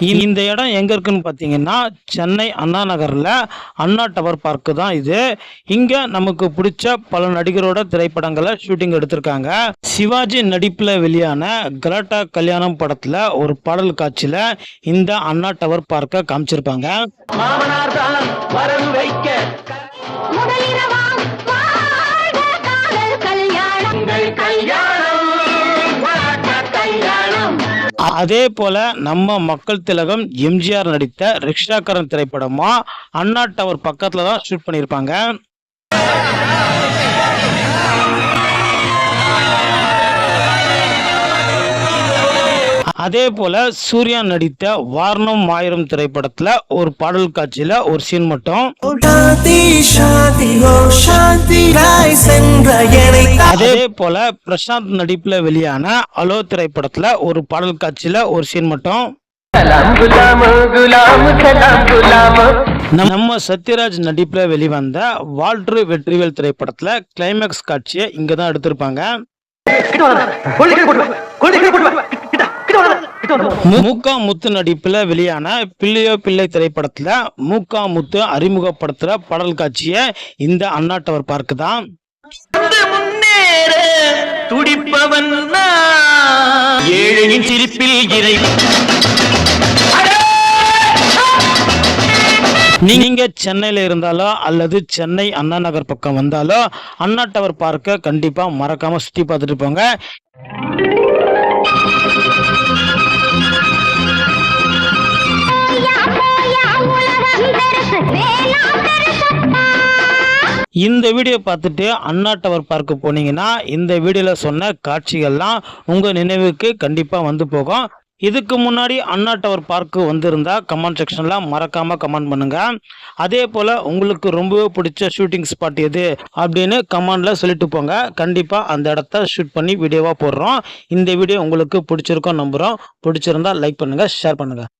இந்த இடம் எங்க இருக்குன்னு பார்த்தீங்கன்னா சென்னை அண்ணா நகர்ல அண்ணா டவர் பார்க்கு தான் இது. இங்க நமக்கு பிடிச்ச பல நடிகரோட திரைப்படங்களை ஷூட்டிங் எடுத்திருக்காங்க. சிவாஜி நடிப்புல வெளியான கலாட்டா கல்யாணம் படத்துல ஒரு பாடல் காட்சியில இந்த அண்ணா டவர் பார்க்க காமிச்சிருப்பாங்க. கல்யாணம். அதே போல நம்ம மக்கள் திலகம் எம்ஜிஆர் நடித்த ரிக்ஷாக்காரன் திரைப்படமா அண்ணா டவர் பக்கத்துல தான் ஷூட் பண்ணியிருப்பாங்க. அதே போல சூர்யா நடித்த வாரணம் ஆயிரம் திரைப்படத்துல ஒரு பாடல் காட்சியில ஒரு சீன் மட்டும். அதே போல பிரசாந்த் நடிப்புல வெளியான அலோ திரைப்படத்துல ஒரு பாடல் காட்சியில ஒரு சீன் மட்டும். நம்ம சத்யராஜ் நடிப்புல வெளிவந்த வால்ட்ரு வெற்றிவேல் திரைப்படத்துல கிளைமேக்ஸ் காட்சியை இங்க தான் எடுத்திருப்பாங்க மூக்கா முத்து நடிப்புல வெளியான பிள்ளையோ பிள்ளை திரைப்படத்துல மூக்கா முத்து அறிமுகப்படுத்துற பாடல் காட்சியை இந்த அண்ணா டவர் பார்க் தான் துடிப்பவன். ஏழையின் சிரிப்பில் இறை நீங்க சென்னையில இருந்தாலோ அல்லது சென்னை அண்ணா நகர் பக்கம் வந்தாலோ அண்ணா டவர் பார்க்க கண்டிப்பா மறக்காம சுத்தி பார்த்துட்டு போங்க இந்த வீடியோ பார்த்துட்டு அண்ணா டவர் பார்க்க போனீங்கன்னா இந்த வீடியோவில் சொன்ன காட்சிகள்லாம் உங்கள் நினைவுக்கு கண்டிப்பாக வந்து போகும். இதுக்கு முன்னாடி அண்ணா டவர் பார்க்கு வந்திருந்தா கமெண்ட் செக்ஷனில் மறக்காமல் கமெண்ட் பண்ணுங்கள் அதே போல் உங்களுக்கு ரொம்பவே பிடிச்ச ஷூட்டிங் ஸ்பாட் எது அப்படின்னு கமெண்டில் சொல்லிட்டு போங்க. கண்டிப்பாக அந்த இடத்த ஷூட் பண்ணி வீடியோவாக போடுறோம். இந்த வீடியோ உங்களுக்கு பிடிச்சிருக்கோம் நம்புகிறோம் பிடிச்சிருந்தா லைக் பண்ணுங்கள் ஷேர் பண்ணுங்கள்